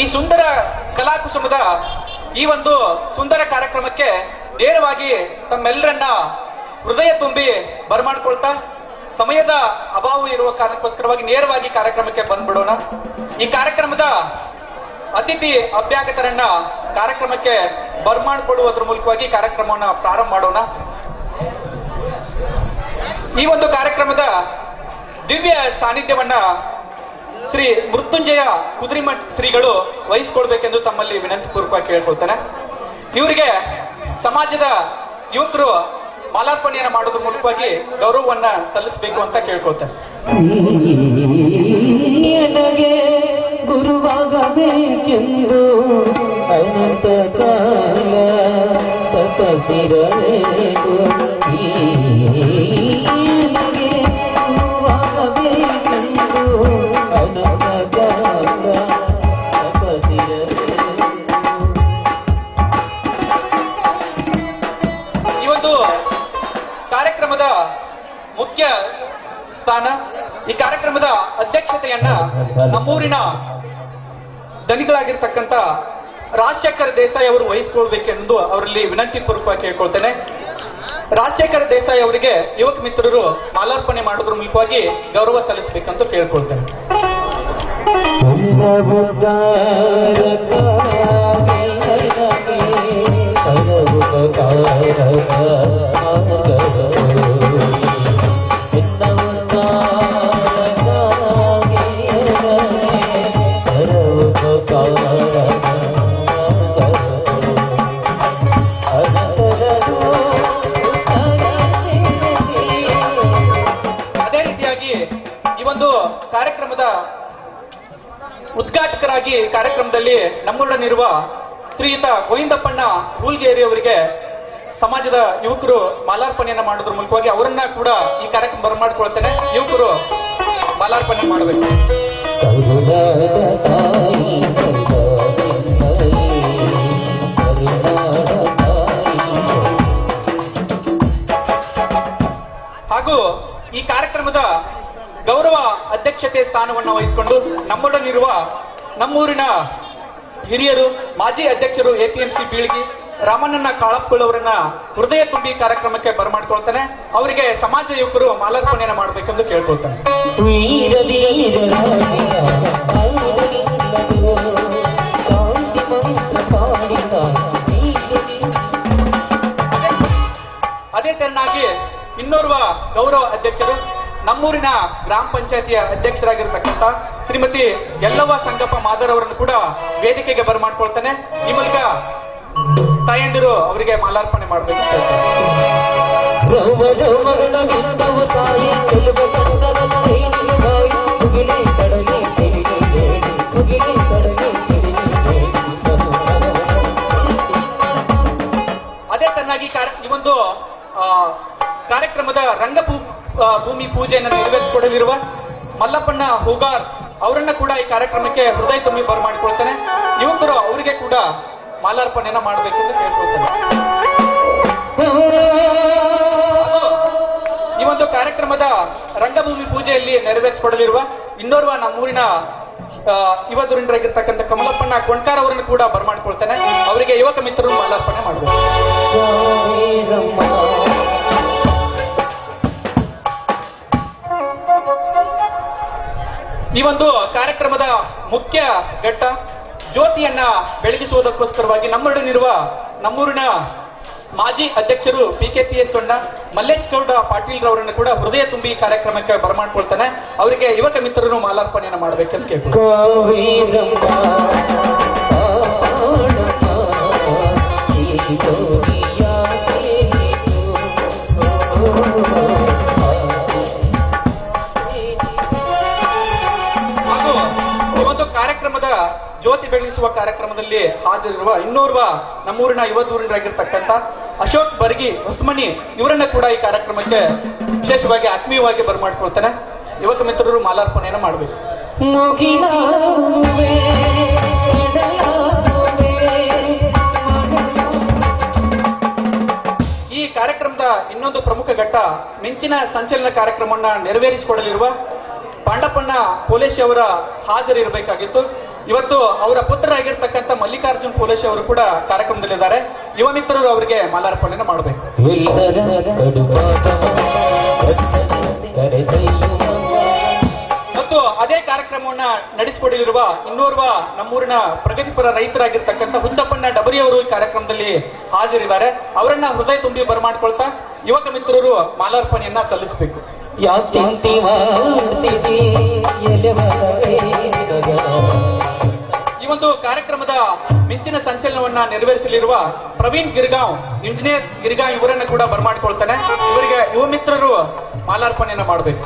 ಈ ಸುಂದರ ಕಲಾಕುಸುಮದ ಈ ಒಂದು ಸುಂದರ ಕಾರ್ಯಕ್ರಮಕ್ಕೆ ನೇರವಾಗಿ ತಮ್ಮೆಲ್ಲರನ್ನ ಹೃದಯ ತುಂಬಿ ಬರಮಾಡ್ಕೊಳ್ತಾ ಸಮಯದ ಅಭಾವ ಇರುವ ಕಾರಣಕ್ಕೋಸ್ಕರವಾಗಿ ನೇರವಾಗಿ ಕಾರ್ಯಕ್ರಮಕ್ಕೆ ಬಂದ್ಬಿಡೋಣ. ಈ ಕಾರ್ಯಕ್ರಮದ ಅತಿಥಿ ಅಭ್ಯಾಗತರನ್ನ ಕಾರ್ಯಕ್ರಮಕ್ಕೆ ಬರ್ಮಾಡ್ಕೊಳ್ಳುವುದರ ಮೂಲಕವಾಗಿ ಕಾರ್ಯಕ್ರಮವನ್ನು ಪ್ರಾರಂಭ ಮಾಡೋಣ. ಈ ಒಂದು ಕಾರ್ಯಕ್ರಮದ ದಿವ್ಯ ಸಾನ್ನಿಧ್ಯವನ್ನ ಶ್ರೀ ಮೃತ್ಯುಂಜಯ ಕುದುರಿಮಠ್ ಶ್ರೀಗಳು ವಹಿಸ್ಕೊಳ್ಬೇಕೆಂದು ತಮ್ಮಲ್ಲಿ ವಿನಂತಿ ಪೂರ್ವಕವಾಗಿ ಕೇಳ್ಕೊಳ್ತಾನೆ. ಇವರಿಗೆ ಸಮಾಜದ ಯುವಕರು ಮಾಲಾರ್ಪಣೆಯನ್ನು ಮಾಡೋದ್ರ ಮೂಲಕವಾಗಿ ಗೌರವವನ್ನ ಸಲ್ಲಿಸಬೇಕು ಅಂತ ಕೇಳ್ಕೊಳ್ತಾನೆ. ನನಗೆ ಗುರುವಾಗಬೇಕೆಂದು ಅಧ್ಯಕ್ಷತೆಯನ್ನ ನಮ್ಮೂರಿನ ದನಿಗಳಾಗಿರ್ತಕ್ಕಂಥ ರಾಜಶೇಖರ್ ದೇಸಾಯಿ ಅವರು ವಹಿಸಿಕೊಳ್ಬೇಕೆಂದು ಅವರಲ್ಲಿ ವಿನಂತಿ ಪೂರ್ವಕ ಕೇಳ್ಕೊಳ್ತೇನೆ. ರಾಜಶೇಖರ್ ದೇಸಾಯಿ ಅವರಿಗೆ ಯುವಕ ಮಿತ್ರರು ಮಾಲಾರ್ಪಣೆ ಮಾಡೋದ್ರ ಮೂಲಕವಾಗಿ ಗೌರವ ಸಲ್ಲಿಸಬೇಕಂತ ಕೇಳ್ಕೊಳ್ತೇನೆ. ಉದ್ಘಾಟಕರಾಗಿ ಕಾರ್ಯಕ್ರಮದಲ್ಲಿ ನಮ್ಮೊಡನಿರುವ ಶ್ರೀಯುತ ಗೋವಿಂದಪ್ಪಣ್ಣ ಹೂಲ್ಗೇರಿ ಅವರಿಗೆ ಸಮಾಜದ ಯುವಕರು ಮಾಲಾರ್ಪಣೆಯನ್ನ ಮಾಡೋದ್ರ ಮೂಲಕವಾಗಿ ಅವರನ್ನ ಕೂಡ ಈ ಕಾರ್ಯಕ್ರಮ ಬರಮಾಡ್ಕೊಳ್ತೇನೆ ಯುವಕರು ಮಾಲಾರ್ಪಣೆ ಮಾಡಬೇಕು. ಹಾಗೂ ಈ ಕಾರ್ಯಕ್ರಮದ ಗೌರವ ಅಧ್ಯಕ್ಷತೆ ಸ್ಥಾನವನ್ನು ವಹಿಸಿಕೊಂಡು ನಮ್ಮೊಡನಿರುವ ನಮ್ಮೂರಿನ ಹಿರಿಯರು ಮಾಜಿ ಅಧ್ಯಕ್ಷರು ಎಪಿಎಂಸಿ ಬೀಳ್ಗಿ ರಾಮಣ್ಣನ ಕಾಳಪ್ಪಳವರನ್ನ ಹೃದಯ ತುಂಬಿ ಕಾರ್ಯಕ್ರಮಕ್ಕೆ ಬರಮಾಡ್ಕೊಳ್ತಾನೆ. ಅವರಿಗೆ ಸಮಾಜ ಯುವಕರು ಮಾಲಾರ್ಪಣೆಯನ್ನು ಮಾಡಬೇಕೆಂದು ಕೇಳ್ಕೊಳ್ತಾನೆ. ಅದೇ ತೆರನಾಗಿ ಇನ್ನೋರ್ವ ಗೌರವ ಅಧ್ಯಕ್ಷರು ನಮ್ಮೂರಿನ ಗ್ರಾಮ ಪಂಚಾಯತಿಯ ಅಧ್ಯಕ್ಷರಾಗಿರ್ತಕ್ಕಂಥ ಶ್ರೀಮತಿ ಎಲ್ಲವ ಸಂಗಪ್ಪ ಮಾದರ್ ಅವರನ್ನು ಕೂಡ ವೇದಿಕೆಗೆ ಬರಮಾಡ್ಕೊಳ್ತಾನೆ. ಈ ಮೂಲಕ ತಾಯಂದಿರು ಅವರಿಗೆ ಮಾಲಾರ್ಪಣೆ ಮಾಡಬೇಕು ಅದೇ ತನ್ನಾಗಿ ಈ ಒಂದು ಕಾರ್ಯಕ್ರಮದ ರಂಗ ಪೂ- ಆ, ಭೂಮಿ ಪೂಜೆಯನ್ನು ನೆರವೇರಿಸಿಕೊಡಲಿರುವ ಮಲ್ಲಪ್ಪಣ್ಣ ಹೂಗಾರ್ ಅವರನ್ನ ಕೂಡ ಈ ಕಾರ್ಯಕ್ರಮಕ್ಕೆ ಹೃದಯ ತುಂಬಿ ಬರಮಾಡಿಕೊಳ್ತಾನೆ ಯುವಕರು ಅವರಿಗೆ ಕೂಡ ಮಾಲಾರ್ಪಣೆಯನ್ನ ಮಾಡಬೇಕು ಅಂತ ಕೇಳ್ಕೊಳ್ತಾನೆ. ಈ ಒಂದು ಕಾರ್ಯಕ್ರಮದ ರಂಗಭೂಮಿ ಪೂಜೆಯಲ್ಲಿ ನೆರವೇರಿಸಿಕೊಡಲಿರುವ ಇನ್ನೋರ್ವ ನಮ್ಮೂರಿನ ಯುವದುರಿಂದರಾಗಿರ್ತಕ್ಕಂಥ ಕಮಲಪ್ಪಣ್ಣ ಕೊಂಡ್ಕಾರ್ ಅವರನ್ನು ಕೂಡ ಬರಮಾಡ್ಕೊಳ್ತಾನೆ ಅವರಿಗೆ ಯುವಕ ಮಿತ್ರರು ಮಾಲಾರ್ಪಣೆ ಮಾಡಬೇಕು. ಈ ಒಂದು ಕಾರ್ಯಕ್ರಮದ ಮುಖ್ಯ ಘಟ್ಟ ಜ್ಯೋತಿಯನ್ನ ಬೆಳಗಿಸುವುದಕ್ಕೋಸ್ಕರವಾಗಿ ನಮ್ಮೊಡನಿರುವ ನಮ್ಮೂರಿನ ಮಾಜಿ ಅಧ್ಯಕ್ಷರು P K P S Sonna Mallesh Gowda Patil ರವರನ್ನು ಕೂಡ ಹೃದಯ ತುಂಬಿ ಕಾರ್ಯಕ್ರಮಕ್ಕೆ ಬರಮಾಡ್ಕೊಳ್ತಾನೆ. ಅವರಿಗೆ ಯುವಕ ಮಿತ್ರರು ಮಾಲಾರ್ಪಣೆಯನ್ನು ಮಾಡಬೇಕಂತ ಕೇಳ್ಕೊಳ್ತಾರೆ ಜ್ಯೋತಿ ಬೆಳಗಿಸುವ ಕಾರ್ಯಕ್ರಮದಲ್ಲಿ ಹಾಜರಿರುವ ಇನ್ನೋರ್ವ ನಮ್ಮೂರಿನ ಯುವ ಧೂರರಾಗಿರ್ತಕ್ಕಂಥ ಅಶೋಕ್ ಬರ್ಗಿ ಹೊಸಮನಿ ಇವರನ್ನ ಕೂಡ ಈ ಕಾರ್ಯಕ್ರಮಕ್ಕೆ ವಿಶೇಷವಾಗಿ ಆತ್ಮೀಯವಾಗಿ ಬರಮಾಡ್ಕೊಳ್ತಾನೆ. ಯುವಕ ಮಿತ್ರರು ಮಾಲಾರ್ಪಣೆಯನ್ನು ಮಾಡಬೇಕು. ಈ ಕಾರ್ಯಕ್ರಮದ ಇನ್ನೊಂದು ಪ್ರಮುಖ ಘಟ್ಟ ಮಿಂಚಿನ ಸಂಚಲನ ಕಾರ್ಯಕ್ರಮವನ್ನು ನೆರವೇರಿಸಿಕೊಳ್ಳಲಿರುವ ಪಾಂಡಪ್ಪಣ್ಣ ಪೊಲೀಸ್ ಅವರ ಹಾಜರಿರಬೇಕಾಗಿತ್ತು. ಇವತ್ತು ಅವರ ಪುತ್ರರಾಗಿರ್ತಕ್ಕಂಥ ಮಲ್ಲಿಕಾರ್ಜುನ್ ಪೋಲೇಶ್ ಅವರು ಕೂಡ ಕಾರ್ಯಕ್ರಮದಲ್ಲಿದ್ದಾರೆ. ಯುವ ಮಿತ್ರರು ಅವರಿಗೆ ಮಾಲಾರ್ಪಣೆಯನ್ನು ಮಾಡಬೇಕು. ಮತ್ತು ಅದೇ ಕಾರ್ಯಕ್ರಮವನ್ನ ನಡೆಸಿಕೊಡಲಿರುವ ಇನ್ನೋರ್ವ ನಮ್ಮೂರಿನ ಪ್ರಗತಿಪರ ರೈತರಾಗಿರ್ತಕ್ಕಂಥ ಹುಚ್ಚಪ್ಪಣ್ಣ ಡಬರಿ ಅವರು ಈ ಕಾರ್ಯಕ್ರಮದಲ್ಲಿ ಹಾಜರಿದ್ದಾರೆ. ಅವರನ್ನ ಹೃದಯ ತುಂಬಿ ಬರಮಾಡ್ಕೊಳ್ತಾ ಯುವಕ ಮಿತ್ರರು ಮಾಲಾರ್ಪಣೆಯನ್ನ ಸಲ್ಲಿಸಬೇಕು. ಒಂದು ಕಾರ್ಯಕ್ರಮದ ಮಿಂಚಿನ ಸಂಚಲನವನ್ನ ನೆರವೇರಿಸಲಿರುವ ಪ್ರವೀಣ್ ಗಿರ್ಗಾಂವ್ ಇಂಜಿನಿಯರ್ ಗಿರ್ಗಾಂ ಇವರನ್ನ ಕೂಡ ಬರಮಾಡ್ಕೊಳ್ತಾನೆ. ಇವರಿಗೆ ಯುವ ಮಿತ್ರರು ಮಾಲಾರ್ಪಣೆಯನ್ನ ಮಾಡಬೇಕು.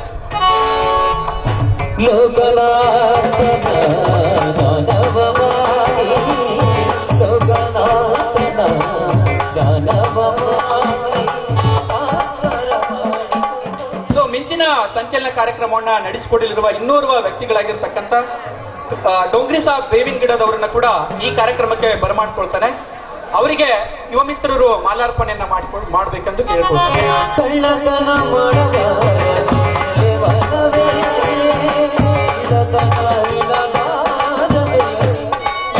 ಸೊ ಮಿಂಚಿನ ಸಂಚಲನ ಕಾರ್ಯಕ್ರಮವನ್ನ ನಡೆಸಿಕೊಡಲಿರುವ ಇನ್ನೋರ್ವ ವ್ಯಕ್ತಿಗಳಾಗಿರ್ತಕ್ಕಂಥ ಡೋಂಗ್ರಿ ಸಾಬ್ ಬೇವಿನ ಗಿಡದವರನ್ನ ಕೂಡ ಈ ಕಾರ್ಯಕ್ರಮಕ್ಕೆ ಬರಮಾಡ್ಕೊಳ್ತಾನೆ. ಅವರಿಗೆ ಯುವ ಮಿತ್ರರು ಮಾಲಾರ್ಪಣೆಯನ್ನ ಮಾಡ್ಕೊಂಡು ಮಾಡ್ಬೇಕೆಂದು ಕೇಳ್ಬೋದು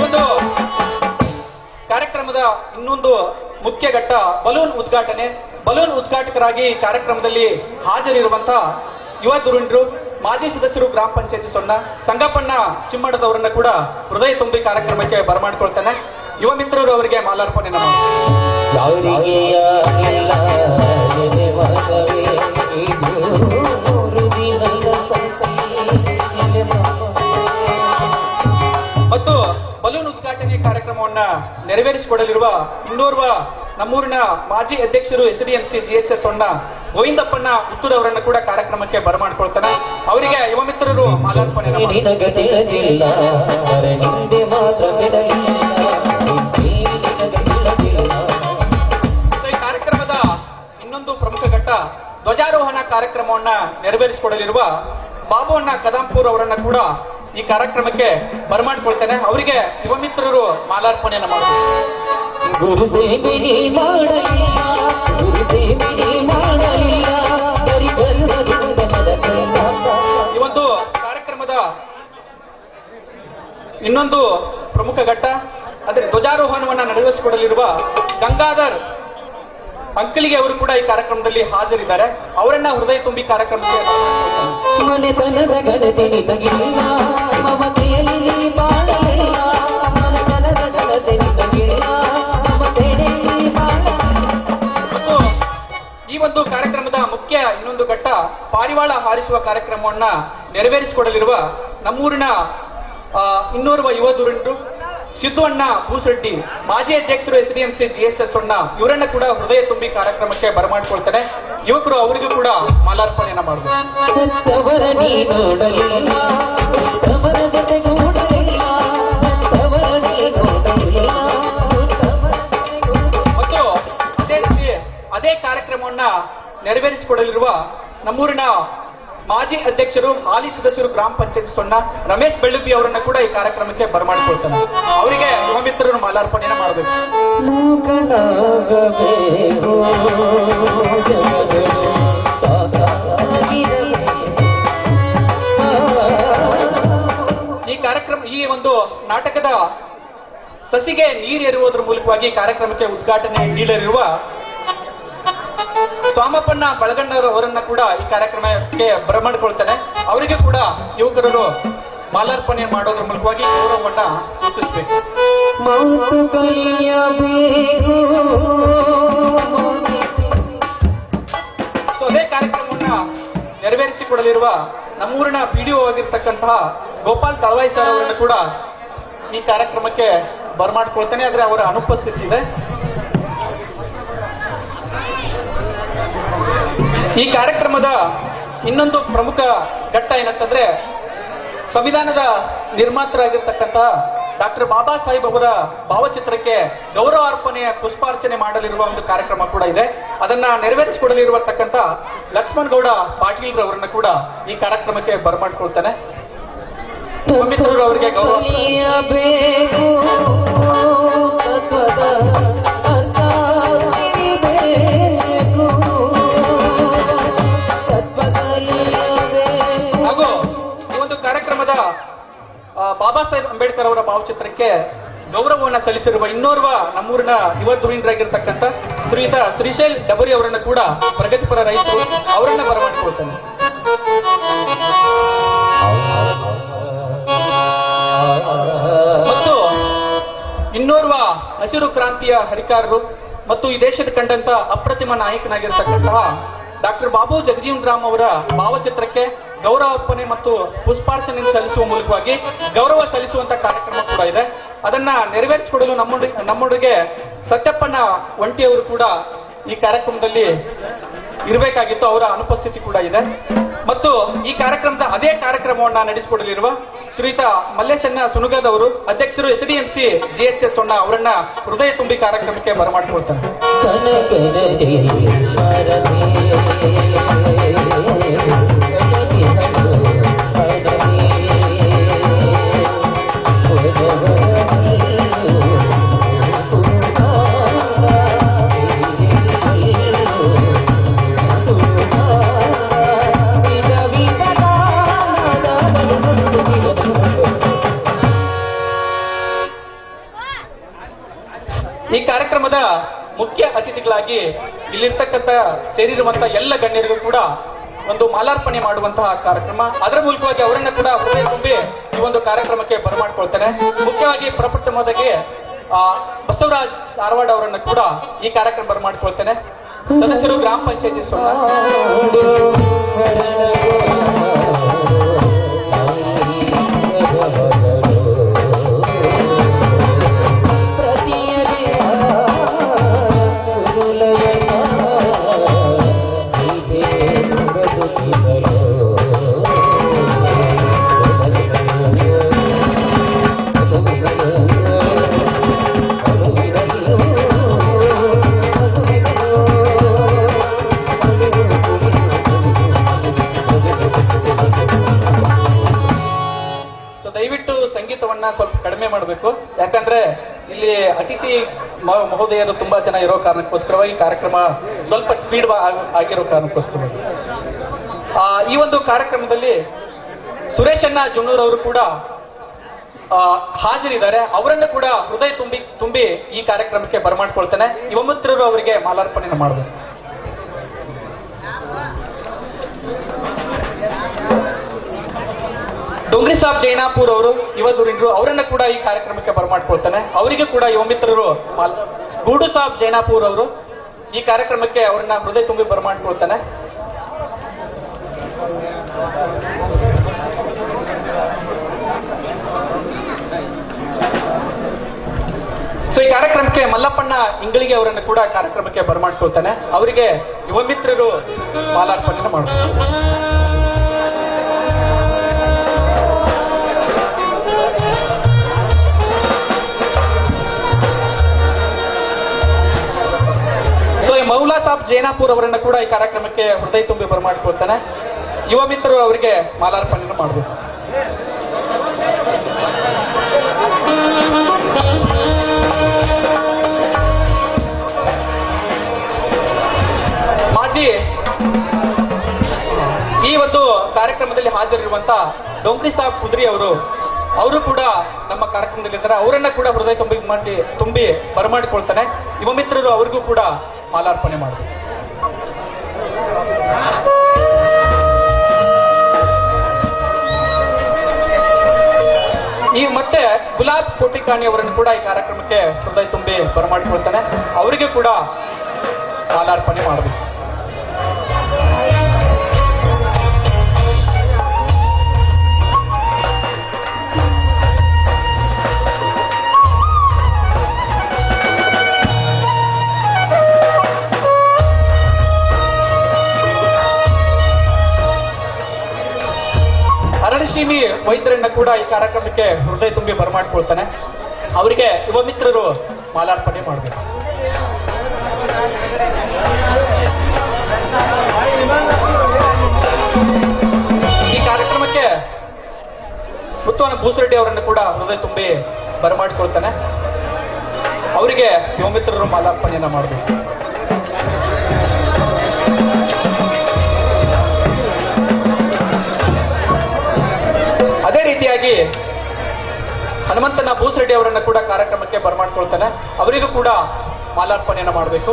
ಒಂದು ಕಾರ್ಯಕ್ರಮದ ಇನ್ನೊಂದು ಮುಖ್ಯ ಘಟ್ಟ ಬಲೂನ್ ಉದ್ಘಾಟನೆ. ಬಲೂನ್ ಉದ್ಘಾಟಕರಾಗಿ ಈ ಕಾರ್ಯಕ್ರಮದಲ್ಲಿ ಹಾಜರಿರುವಂತ ಯುವ ದುರುಂಡ್ರು ಮಾಜಿ ಸದಸ್ಯರು ಗ್ರಾಮ ಪಂಚಾಯತಿ ಸೊನ್ನ ಸಂಗಪ್ಪಣ್ಣ ಚಿಮ್ಮಡದವರನ್ನ ಕೂಡ ಹೃದಯ ತುಂಬಿ ಕಾರ್ಯಕ್ರಮಕ್ಕೆ ಬರಮಾಡ್ಕೊಳ್ತಾನೆ ಯುವ ಮಿತ್ರರು ಅವರಿಗೆ ಮಾಲಾರ್ಪಣೆ. ಮತ್ತು ಬಲೂನ್ ಉದ್ಘಾಟನೆ ಕಾರ್ಯಕ್ರಮವನ್ನ ನೆರವೇರಿಸಿಕೊಡಲಿರುವ ಇನ್ನೋರ್ವ ನಮ್ಮೂರಿನ ಮಾಜಿ ಅಧ್ಯಕ್ಷರು S D M C G H S ಅಣ್ಣ ಗೋವಿಂದಪ್ಪಣ್ಣ ಪುತ್ತೂರು ಅವರನ್ನು ಕೂಡ ಕಾರ್ಯಕ್ರಮಕ್ಕೆ ಬರಮಾಡ್ಕೊಳ್ತಾನೆ. ಅವರಿಗೆ ಯುವ ಮಿತ್ರರು ಮಾಲಾರ್ಪಣೆ ಮಾಡ್ತಾರೆ. ಈ ಕಾರ್ಯಕ್ರಮದ ಇನ್ನೊಂದು ಪ್ರಮುಖ ಘಟ್ಟ ಧ್ವಜಾರೋಹಣ ಕಾರ್ಯಕ್ರಮವನ್ನ ನೆರವೇರಿಸಿಕೊಡಲಿರುವ ಬಾಬು ಅಣ್ಣ ಕದಂಪೂರ್ ಅವರನ್ನ ಕೂಡ ಈ ಕಾರ್ಯಕ್ರಮಕ್ಕೆ ಬರಮಾಡ್ಕೊಳ್ತೇನೆ. ಅವರಿಗೆ ಯುವ ಮಿತ್ರರು ಮಾಲಾರ್ಪಣೆಯನ್ನು ಮಾಡಬೇಕು ಗುರು ಮಾಡಲಿಲ್ಲ. ಮಾಡಲಿಲ್ಲ. ಬರಿ. ಈ ಒಂದು ಕಾರ್ಯಕ್ರಮದ ಇನ್ನೊಂದು ಪ್ರಮುಖ ಘಟ್ಟ ಅಂದ್ರೆ ಧ್ವಜಾರೋಹಣವನ್ನ ನಡೆಸಿಕೊಡಲಿರುವ ಗಂಗಾಧರ್ ಅಂಕಲಿಗೆ ಅವರು ಕೂಡ ಈ ಕಾರ್ಯಕ್ರಮದಲ್ಲಿ ಹಾಜರಿದ್ದಾರೆ. ಅವರನ್ನ ಹೃದಯ ತುಂಬಿ ಕಾರ್ಯಕ್ರಮಕ್ಕೆ ಒಂದು ಕಾರ್ಯಕ್ರಮದ ಮುಖ್ಯ ಇನ್ನೊಂದು ಘಟ್ಟ ಪಾರಿವಾಳ ಹಾರಿಸುವ ಕಾರ್ಯಕ್ರಮವನ್ನ ನೆರವೇರಿಸಿಕೊಡಲಿರುವ ನಮ್ಮೂರಿನ ಇನ್ನೋರ್ವ ಯುವ ದುರಂಟು. ಸಿದ್ದು ಅಣ್ಣ ಭೂಸಡ್ಡಿ ಮಾಜಿ ಅಧ್ಯಕ್ಷರು S D M C G S S ಅಣ್ಣ, ಇವರನ್ನ ಕೂಡ ಹೃದಯ ತುಂಬಿ ಕಾರ್ಯಕ್ರಮಕ್ಕೆ ಬರಮಾಡ್ಕೊಳ್ತಾರೆ ಯುವಕರು ಅವರಿಗೂ ಕೂಡ ಮಾಲಾರ್ಪಣೆಯನ್ನ ಮಾಡಬೇಕು ಅದೇ ಕಾರ್ಯಕ್ರಮವನ್ನ ನೆರವೇರಿಸಿಕೊಡಲಿರುವ ನಮ್ಮೂರಿನ ಮಾಜಿ ಅಧ್ಯಕ್ಷರು ಹಾಲಿ ಸದಸ್ಯರು ಗ್ರಾಮ ಪಂಚಾಯತ್ ಸೊಣ್ಣ ರಮೇಶ್ ಬೆಳ್ಳುಬ್ಬಿ ಅವರನ್ನ ಕೂಡ ಈ ಕಾರ್ಯಕ್ರಮಕ್ಕೆ ಬರಮಾಡಿಕೊಳ್ತಾರೆ ಅವರಿಗೆ ಯುವ ಮಿತ್ರರು ಮಾಲಾರ್ಪಣೆಯನ್ನ ಮಾಡಬೇಕು. ಈ ಕಾರ್ಯಕ್ರಮ ಈ ಒಂದು ನಾಟಕದ ಸಸಿಗೆ ನೀರೇರುವುದರ ಮೂಲಕವಾಗಿ ಕಾರ್ಯಕ್ರಮಕ್ಕೆ ಉದ್ಘಾಟನೆ ನೀಡಲಿರುವ ಸ್ವಾಮಪ್ಪಣ್ಣ ಅವರನ್ನ ಕೂಡ ಈ ಕಾರ್ಯಕ್ರಮಕ್ಕೆ ಬರಮಾಡಿಕೊಳ್ತಾರೆ ಅವರಿಗೆ ಕೂಡ ಯುವಕರನ್ನು ಮಾಲಾರ್ಪಣೆ ಮಾಡೋದ್ರ ಮೂಲಕವಾಗಿ ಗೌರವವನ್ನ ಸೂಚಿಸಬೇಕು. ಸೊ ಅದೇ ಕಾರ್ಯಕ್ರಮವನ್ನ ನೆರವೇರಿಸಿಕೊಡಲಿರುವ ನಮ್ಮೂರಿನ ಪಿಡಿಒ ಆಗಿರ್ತಕ್ಕಂತಹ ಗೋಪಾಲ್ ತಳವಾಯಿ ಸರ್ ಅವರನ್ನು ಕೂಡ ಈ ಕಾರ್ಯಕ್ರಮಕ್ಕೆ ಬರಮಾಡ್ಕೊಳ್ತೇನೆ. ಆದ್ರೆ ಅವರ ಅನುಪಸ್ಥಿತಿ ಇದೆ. ಈ ಕಾರ್ಯಕ್ರಮದ ಇನ್ನೊಂದು ಪ್ರಮುಖ ಘಟ್ಟ ಏನಂತಂದ್ರೆ ಸಂವಿಧಾನದ ನಿರ್ಮಾತರಾಗಿರ್ತಕ್ಕಂತಹ ಡಾಕ್ಟರ್ ಬಾಬಾ ಸಾಹೇಬ್ ಅವರ ಭಾವಚಿತ್ರಕ್ಕೆ ಗೌರವ ಅರ್ಪಣೆಯ ಪುಷ್ಪಾರ್ಚನೆ ಮಾಡಲಿರುವ ಒಂದು ಕಾರ್ಯಕ್ರಮ ಕೂಡ ಇದೆ. ಅದನ್ನ ನೆರವೇರಿಸಿಕೊಡಲಿರುವತಕ್ಕಂಥ ಲಕ್ಷ್ಮಣ್ ಗೌಡ ಪಾಟೀಲ್ ಅವರನ್ನ ಕೂಡ ಈ ಕಾರ್ಯಕ್ರಮಕ್ಕೆ ಬರಮಾಡ್ಕೊಳ್ತಾನೆ. ಅವರಿಗೆ ಗೌರವ ಬಾಬಾ ಸಾಹೇಬ್ ಅಂಬೇಡ್ಕರ್ ಅವರ ಭಾವಚಿತ್ರಕ್ಕೆ ಗೌರವವನ್ನು ಸಲ್ಲಿಸಿರುವ ಇನ್ನೋರ್ವ ನಮ್ಮೂರಿನ ಯುವ ಧುರೀಣರಾಗಿರ್ತಕ್ಕಂಥ ಶ್ರೀಯುತ ಶ್ರೀಶೈಲ್ ಡಬರಿ ಅವರನ್ನು ಕೂಡ ಪ್ರಗತಿಪರ ರೈತರು ಅವರನ್ನ ಬರಮಾಡಿಕೊಳ್ತಾನೆ. ಮತ್ತು ಇನ್ನೋರ್ವ ಹಸಿರು ಕ್ರಾಂತಿಯ ಹರಿಕಾರರು ಮತ್ತು ಈ ದೇಶದ ಕಂಡಂತ ಅಪ್ರತಿಮ ನಾಯಕನಾಗಿರ್ತಕ್ಕಂತಹ ಡಾಕ್ಟರ್ ಬಾಬು ಜಗಜೀವನ್ ರಾಮ್ ಅವರ ಭಾವಚಿತ್ರಕ್ಕೆ ಗೌರವ ಅರ್ಪಣೆ ಮತ್ತು ಪುಷ್ಪಾರ್ಚನೆ ಸಲ್ಲಿಸುವ ಮೂಲಕವಾಗಿ ಗೌರವ ಸಲ್ಲಿಸುವಂತ ಕಾರ್ಯಕ್ರಮ ಕೂಡ ಇದೆ. ಅದನ್ನ ನೆರವೇರಿಸಿಕೊಡಲು ನಮ್ಮೊಡಿ, ನಮ್ಮೊಡುಗೆ ಸತ್ಯಪ್ಪಣ್ಣ ಒಂಟಿಯವರು ಕೂಡ ಈ ಕಾರ್ಯಕ್ರಮದಲ್ಲಿ ಇರಬೇಕಾಗಿತ್ತು. ಅವರ ಅನುಪಸ್ಥಿತಿ ಕೂಡ ಇದೆ. ಮತ್ತು ಈ ಕಾರ್ಯಕ್ರಮದ ಅದೇ ಕಾರ್ಯಕ್ರಮವನ್ನ ನಡೆಸಿಕೊಡಲಿರುವ ಶ್ರೀಯುತ ಮಲ್ಲೇಶನ್ನ ಸುನುಗದವರು, ಅಧ್ಯಕ್ಷರು S D M C S Sonna ಅವರನ್ನ ಹೃದಯ ತುಂಬಿ ಕಾರ್ಯಕ್ರಮಕ್ಕೆ ಬರಮಾಡಿಕೊಳ್ತಾರೆ. ಕನಕದಲ್ಲಿ ಶಾರದೆ ಕನಕಿ ಹಣ್ಣು ಹರದೆ ಈ ಕಾರ್ಯಕ್ರಮದ ಮುಖ್ಯ ಅತಿಥಿಗಳಾಗಿ ಸೇರಿರುವಂತಹ ಎಲ್ಲ ಗಣ್ಯರಿಗೂ ಕೂಡ ಒಂದು ಮಾಲಾರ್ಪಣೆ ಮಾಡುವಂತಹ ಕಾರ್ಯಕ್ರಮ. ಅದರ ಮೂಲಕವಾಗಿ ಅವರನ್ನ ಕೂಡ ಹೃದಯ ತುಂಬಿ ಈ ಒಂದು ಕಾರ್ಯಕ್ರಮಕ್ಕೆ ಬರಮಾಡ್ಕೊಳ್ತಾನೆ. ಮುಖ್ಯವಾಗಿ ಪ್ರಪ್ರಥಮದಾಗಿ ಆ, ಬಸವರಾಜ್ ಸಾರವಾಡ್ ಅವರನ್ನ ಕೂಡ ಈ ಕಾರ್ಯಕ್ರಮ ಬರಮಾಡ್ಕೊಳ್ತೇನೆ. ಸದಸ್ಯರು ಗ್ರಾಮ ಪಂಚಾಯತಿ ಸೊನ್ನ ಮಹೋದಯರು ತುಂಬಾ ಜನ ಇರೋ ಕಾರಣಕ್ಕೋಸ್ಕರವಾಗಿ ಕಾರ್ಯಕ್ರಮ ಸ್ವಲ್ಪ ಸ್ಪೀಡ್ ಆಗಿರೋ ಕಾರಣಕ್ಕೋಸ್ಕರವಾಗಿ. ಈ ಒಂದು ಕಾರ್ಯಕ್ರಮದಲ್ಲಿ ಸುರೇಶ್ ಅಣ್ಣ ಜುಣ್ಣೂರ್ ಅವರು ಕೂಡ ಹಾಜರಿದ್ದಾರೆ. ಅವರನ್ನು ಕೂಡ ಹೃದಯ ತುಂಬಿ ತುಂಬಿ ಈ ಕಾರ್ಯಕ್ರಮಕ್ಕೆ ಬರಮಾಡ್ಕೊಳ್ತೇನೆ. ಯುವಮಿತ್ರರು ಅವರಿಗೆ ಮಾಲಾರ್ಪಣೆ ಮಾಡಬೇಕು. ಡೊಂಗ್ರಿ ಸಾಬ್ ಜೈನಾಪುರ್ ಅವರು ಇವತ್ತು ಅವರನ್ನ ಕೂಡ ಈ ಕಾರ್ಯಕ್ರಮಕ್ಕೆ ಬರಮಾಡ್ಕೊಳ್ತಾನೆ. ಅವರಿಗೆ ಕೂಡ ಯುವ ಮಿತ್ರರು ಗೂಡು ಸಾಬ್ ಜೈನಾಪುರ್ ಅವರು ಈ ಕಾರ್ಯಕ್ರಮಕ್ಕೆ ಅವರನ್ನ ಹೃದಯ ತುಂಬಿ ಬರಮಾಡ್ಕೊಳ್ತಾನೆ. ಸೊ ಈ ಕಾರ್ಯಕ್ರಮಕ್ಕೆ ಮಲ್ಲಪ್ಪಣ್ಣ ಇಂಗಳಿಗೆ ಅವರನ್ನು ಕೂಡ ಕಾರ್ಯಕ್ರಮಕ್ಕೆ ಬರಮಾಡ್ಕೊಳ್ತಾನೆ. ಅವರಿಗೆ ಯುವ ಮಿತ್ರರು ಮಾಲಾರ್ಪಣೆ ಮಾಡಬೇಕು ಜೈನಾಪುರ್ ಅವರನ್ನ ಕೂಡ ಈ ಕಾರ್ಯಕ್ರಮಕ್ಕೆ ಹೃದಯ ತುಂಬಿ ಬರಮಾಡ್ಕೊಳ್ತಾನೆ. ಯುವ ಮಿತ್ರರು ಅವರಿಗೆ ಮಾಲಾರ್ಪಣೆ ಮಾಡಬೇಕು ಮಾಜಿ ಈ ಒಂದು ಕಾರ್ಯಕ್ರಮದಲ್ಲಿ ಹಾಜರಿರುವಂತ ಡೊಂಕ್ರಿ ಸಾಬ್ ಕುದ್ರಿ ಅವರು ಅವರು ಕೂಡ ನಮ್ಮ ಕಾರ್ಯಕ್ರಮದಲ್ಲಿದ್ದಾರೆ ಅವರನ್ನ ಕೂಡ ಹೃದಯ ತುಂಬಿ ಮಾಡಿ, ತುಂಬಿ ಬರಮಾಡಿಕೊಳ್ತಾನೆ. ಯುವ ಮಿತ್ರರು ಅವರಿಗೂ ಕೂಡ ಮಾಲಾರ್ಪಣೆ ಮಾಡಬೇಕು ಗುಲಾಬ್ ಕೋಟಿಕಾಣಿ ಅವರನ್ನು ಕೂಡ ಈ ಕಾರ್ಯಕ್ರಮಕ್ಕೆ ಹೃದಯ ತುಂಬಿ ಬರಮಾಡಿಕೊಳ್ತಾನೆ. ಅವರಿಗೆ ಕೂಡ ಮಾಲಾರ್ಪಣೆ ಮಾಡಬೇಕು. ಅರಳಶೀಮಿ ವೈದ್ಯರನ್ನ ಕೂಡ ಈ ಕಾರ್ಯಕ್ರಮಕ್ಕೆ ಹೃದಯ ತುಂಬಿ ಬರಮಾಡ್ಕೊಳ್ತಾನೆ. ಅವರಿಗೆ ಯುವ ಮಿತ್ರರು ಮಾಲಾರ್ಪಣೆ ಮಾಡಬೇಕು. ಈ ಕಾರ್ಯಕ್ರಮಕ್ಕೆ ಮುತ್ತುವನ ಭೂಸರೆಡ್ಡಿ ಅವರನ್ನು ಕೂಡ ಹೃದಯ ತುಂಬಿ ಬರಮಾಡಿಕೊಳ್ತಾನೆ. ಅವರಿಗೆ ಯುವ ಮಿತ್ರರು ಮಾಲಾರ್ಪಣೆಯನ್ನ ಮಾಡಬೇಕು. ಅದೇ ಹನುಮಂತನ ಭೂಸರೆಡ್ಡಿ ಅವರನ್ನ ಕೂಡ ಕಾರ್ಯಕ್ರಮಕ್ಕೆ ಬರಮಾಡ್ಕೊಳ್ತಾನೆ. ಅವರಿಗೂ ಕೂಡ ಮಾಲಾರ್ಪಣೆಯನ್ನು ಮಾಡಬೇಕು.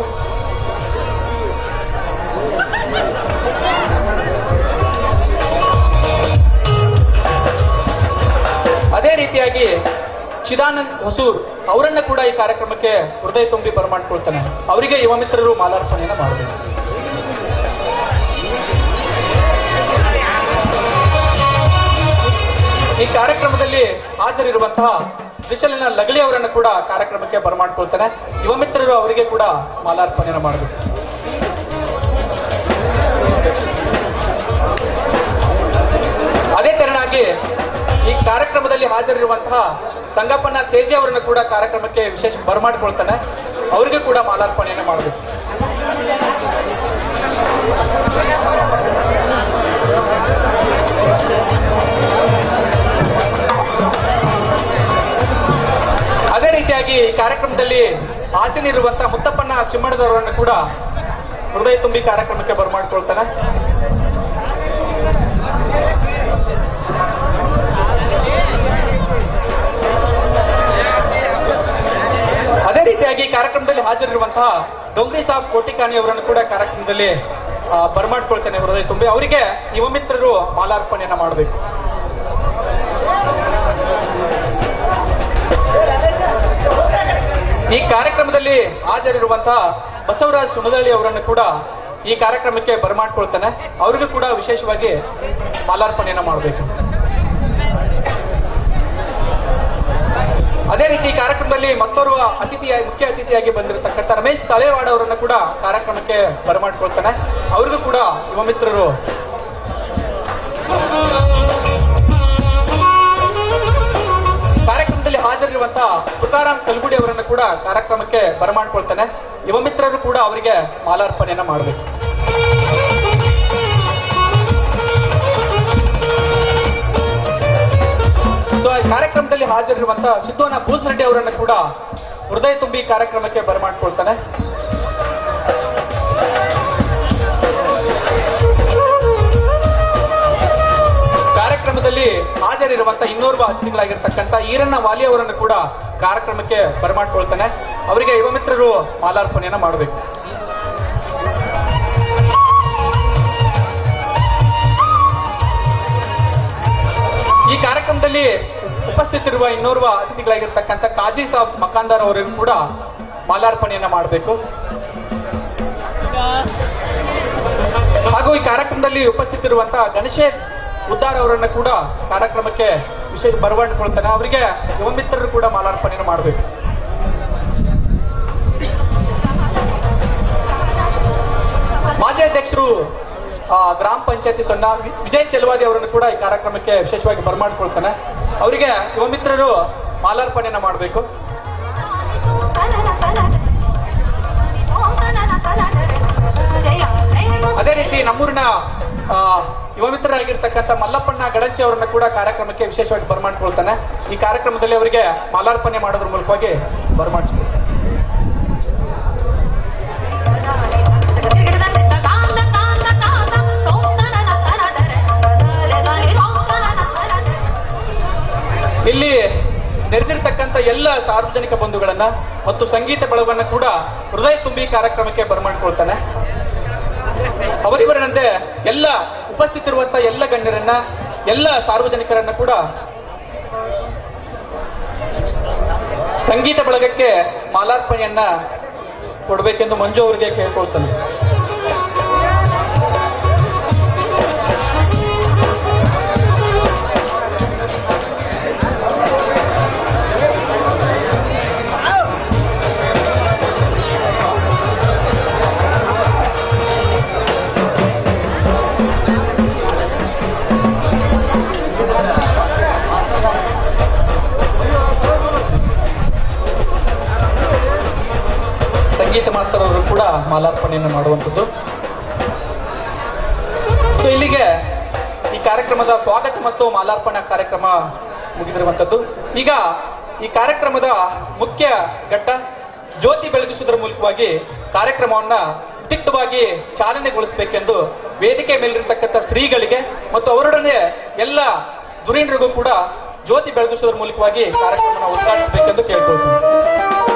ಅದೇ ರೀತಿಯಾಗಿ ಚಿದಾನಂದ್ ಹೊಸೂರ್ ಅವರನ್ನ ಕೂಡ ಈ ಕಾರ್ಯಕ್ರಮಕ್ಕೆ ಹೃದಯ ತುಂಬಿ ಬರಮಾಡ್ಕೊಳ್ತಾನೆ. ಅವರಿಗೆ ಯುವ ಮಿತ್ರರು ಮಾಲಾರ್ಪಣೆಯನ್ನು ಮಾಡಬೇಕು. ಈ ಕಾರ್ಯಕ್ರಮದಲ್ಲಿ ಹಾಜರಿರುವಂತಹ ಸ್ಪೆಷಲಿನ ಲಗಳಿ ಅವರನ್ನು ಕೂಡ ಕಾರ್ಯಕ್ರಮಕ್ಕೆ ಬರಮಾಡ್ಕೊಳ್ತಾರೆ ಯುವ ಮಿತ್ರರು ಅವರಿಗೆ ಕೂಡ ಮಾಲಾರ್ಪಣೆಯನ್ನು ಮಾಡಬೇಕು. ಅದೇ ತೆರನಾಗಿ ಈ ಕಾರ್ಯಕ್ರಮದಲ್ಲಿ ಹಾಜರಿರುವಂತಹ ಸಂಗಪ್ಪನ ತೇಜಿ ಅವರನ್ನು ಕೂಡ ಕಾರ್ಯಕ್ರಮಕ್ಕೆ ವಿಶೇಷ ಬರಮಾಡ್ಕೊಳ್ತಾನೆ. ಅವರಿಗೆ ಕೂಡ ಮಾಲಾರ್ಪಣೆಯನ್ನು ಮಾಡಬೇಕು. ರೀತಿಯಾಗಿ ಈ ಕಾರ್ಯಕ್ರಮದಲ್ಲಿ ಹಾಸನಿರುವಂತಹ ಮುತ್ತಪ್ಪನ ಚಿಮ್ಮಣ್ಣದವರನ್ನು ಕೂಡ ಹೃದಯ ತುಂಬಿ ಕಾರ್ಯಕ್ರಮಕ್ಕೆ ಬರಮಾಡ್ಕೊಳ್ತಾನೆ. ಅದೇ ರೀತಿಯಾಗಿ ಕಾರ್ಯಕ್ರಮದಲ್ಲಿ ಹಾಜರಿರುವಂತಹ ಡೊಂಗ್ರಿ ಸಾಬ್ ಕೋಟಿಕಾಣಿ ಅವರನ್ನು ಕೂಡ ಕಾರ್ಯಕ್ರಮದಲ್ಲಿ ಬರಮಾಡ್ಕೊಳ್ತೇನೆ ಹೃದಯ ತುಂಬಿ. ಅವರಿಗೆ ಯುವ ಮಿತ್ರರು ಮಾಲಾರ್ಪಣೆಯನ್ನ ಮಾಡಬೇಕು. ಈ ಕಾರ್ಯಕ್ರಮದಲ್ಲಿ ಹಾಜರಿರುವಂತಹ ಬಸವರಾಜ್ ಸುಮದಳ್ಳಿ ಅವರನ್ನು ಕೂಡ ಈ ಕಾರ್ಯಕ್ರಮಕ್ಕೆ ಬರಮಾಡ್ಕೊಳ್ತಾನೆ. ಅವರಿಗೂ ಕೂಡ ವಿಶೇಷವಾಗಿ ಮಾಲಾರ್ಪಣೆಯನ್ನು ಮಾಡಬೇಕು. ಅದೇ ರೀತಿ ಈ ಕಾರ್ಯಕ್ರಮದಲ್ಲಿ ಮತ್ತೋರ್ವ ಅತಿಥಿಯಾಗಿ, ಮುಖ್ಯ ಅತಿಥಿಯಾಗಿ ಬಂದಿರತಕ್ಕಂಥ ರಮೇಶ್ ತಳೇವಾಡ ಅವರನ್ನು ಕೂಡ ಕಾರ್ಯಕ್ರಮಕ್ಕೆ ಬರಮಾಡ್ಕೊಳ್ತಾನೆ. ಅವರಿಗೂ ಕೂಡ ಯುವ ಮಿತ್ರರು ಹಾಜರಿರುವಂತಹ ತುಕಾರಾಮ್ ಕಲ್ಗುಡಿ ಅವರನ್ನು ಕೂಡ ಕಾರ್ಯಕ್ರಮಕ್ಕೆ ಬರಮಾಡ್ಕೊಳ್ತಾನೆ. ಯುವ ಮಿತ್ರರು ಕೂಡ ಅವರಿಗೆ ಮಾಲಾರ್ಪಣೆಯನ್ನು ಮಾಡಬೇಕು. ಸೊ ಈ ಕಾರ್ಯಕ್ರಮದಲ್ಲಿ ಹಾಜರಿರುವಂತಹ ಸಿದ್ದೋನ ಭೂಸರೆಡ್ಡಿ ಅವರನ್ನು ಕೂಡ ಹೃದಯ ತುಂಬಿ ಕಾರ್ಯಕ್ರಮಕ್ಕೆ ಬರಮಾಡ್ಕೊಳ್ತಾನೆ. ಕಾರ್ಯಕ್ರಮದಲ್ಲಿ ಹಾಜರಿರುವಂತಹ ಇನ್ನೋರ್ವ ಅತಿಥಿಗಳಾಗಿರ್ತಕ್ಕಂಥ ಈರಣ್ಣ ವಾಲಿ ಅವರನ್ನು ಕೂಡ ಕಾರ್ಯಕ್ರಮಕ್ಕೆ ಬರಮಾಡ್ಕೊಳ್ತಾನೆ. ಅವರಿಗೆ ಯುವ ಮಿತ್ರರು ಮಾಲಾರ್ಪಣೆಯನ್ನ ಮಾಡಬೇಕು. ಈ ಕಾರ್ಯಕ್ರಮದಲ್ಲಿ ಉಪಸ್ಥಿತಿರುವ ಇನ್ನೋರ್ವ ಅತಿಥಿಗಳಾಗಿರ್ತಕ್ಕಂಥ ಕಾಜಿ ಸಾಬ್ ಮಕಾಂದಾರ್ ಅವರಿಗೂ ಕೂಡ ಮಾಲಾರ್ಪಣೆಯನ್ನ ಮಾಡಬೇಕು. ಹಾಗೂ ಈ ಕಾರ್ಯಕ್ರಮದಲ್ಲಿ ಉಪಸ್ಥಿತಿರುವಂತಹ ಗಣೇಶ್ ಉದ್ದಾರ್ ಅವರನ್ನ ಕೂಡ ಕಾರ್ಯಕ್ರಮಕ್ಕೆ ವಿಶೇಷ ಬರಮಾಡಿಕೊಳ್ತಾನೆ ಅವರಿಗೆ ಯುವ ಮಿತ್ರರು ಕೂಡ ಮಾಲಾರ್ಪಣೆಯನ್ನು ಮಾಡಬೇಕು. ಮಾಜಿ ಅಧ್ಯಕ್ಷರು ಗ್ರಾಮ ಪಂಚಾಯತಿ ಸಣ್ಣ ವಿಜಯ್ ಚೆಲುವಾದಿ ಅವರನ್ನು ಕೂಡ ಈ ಕಾರ್ಯಕ್ರಮಕ್ಕೆ ವಿಶೇಷವಾಗಿ ಬರಮಾಡ್ಕೊಳ್ತಾನೆ ಅವರಿಗೆ ಯುವ ಮಿತ್ರರು ಮಾಲಾರ್ಪಣೆಯನ್ನು ಮಾಡಬೇಕು. ಅದೇ ರೀತಿ ನಮ್ಮೂರಿನ ಯುವ ಮಿತ್ರರಾಗಿರ್ತಕ್ಕಂಥ ಮಲ್ಲಪ್ಪಣ್ಣ ಗಡಂಚಿ ಅವರನ್ನ ಕೂಡ ಕಾರ್ಯಕ್ರಮಕ್ಕೆ ವಿಶೇಷವಾಗಿ ಬರಮಾಡ್ಕೊಳ್ತಾನೆ. ಈ ಕಾರ್ಯಕ್ರಮದಲ್ಲಿ ಅವರಿಗೆ ಮಾಲಾರ್ಪಣೆ ಮಾಡೋದ್ರ ಮೂಲಕವಾಗಿ ಬರಮಾಡಿಸ್ಕೊಳ್ತಾರೆ ಇಲ್ಲಿ ನೆರೆದಿರ್ತಕ್ಕಂಥ ಎಲ್ಲ ಸಾರ್ವಜನಿಕ ಬಂಧುಗಳನ್ನ ಮತ್ತು ಸಂಗೀತ ಬಳವನ್ನ ಕೂಡ ಹೃದಯ ತುಂಬಿ ಕಾರ್ಯಕ್ರಮಕ್ಕೆ ಬರಮಾಡ್ಕೊಳ್ತಾನೆ. ಅವರಿವರಂತೆ ಎಲ್ಲ ಉಪಸ್ಥಿತಿರುವಂತ ಎಲ್ಲ ಗಣ್ಯರನ್ನ ಎಲ್ಲ ಸಾರ್ವಜನಿಕರನ್ನ ಕೂಡ ಸಂಗೀತ ಬಳಗಕ್ಕೆ ಮಾಲಾರ್ಪಣೆಯನ್ನ ಕೊಡಬೇಕೆಂದು ಮಂಜು ಅವರಿಗೆ ಕೇಳ್ಕೊಳ್ತಾನೆ. ಸಂಗೀತ ಮಾಸ್ತರ್ ಅವರು ಕೂಡ ಮಾಲಾರ್ಪಣೆಯನ್ನು ಮಾಡುವಂಥದ್ದು. ಸೊ ಇಲ್ಲಿಗೆ ಈ ಕಾರ್ಯಕ್ರಮದ ಸ್ವಾಗತ ಮತ್ತು ಮಾಲಾರ್ಪಣೆ ಕಾರ್ಯಕ್ರಮ ಮುಗಿದಿರುವಂಥದ್ದು. ಈಗ ಈ ಕಾರ್ಯಕ್ರಮದ ಮುಖ್ಯ ಘಟ್ಟ ಜ್ಯೋತಿ ಬೆಳಗಿಸುವುದರ ಮೂಲಕವಾಗಿ ಕಾರ್ಯಕ್ರಮವನ್ನ ತಿಕ್ತವಾಗಿ ಚಾಲನೆಗೊಳಿಸಬೇಕೆಂದು ವೇದಿಕೆ ಮೇಲಿರತಕ್ಕಂಥ ಶ್ರೀಗಳಿಗೆ ಮತ್ತು ಅವರೊಡನೆ ಎಲ್ಲ ಧುರೀಣರಿಗೂ ಕೂಡ ಜ್ಯೋತಿ ಬೆಳಗಿಸುವುದರ ಮೂಲಕವಾಗಿ ಕಾರ್ಯಕ್ರಮವನ್ನು ಉದ್ಘಾಟಿಸಬೇಕೆಂದು ಕೇಳ್ಕೊಳ್ತೀನಿ.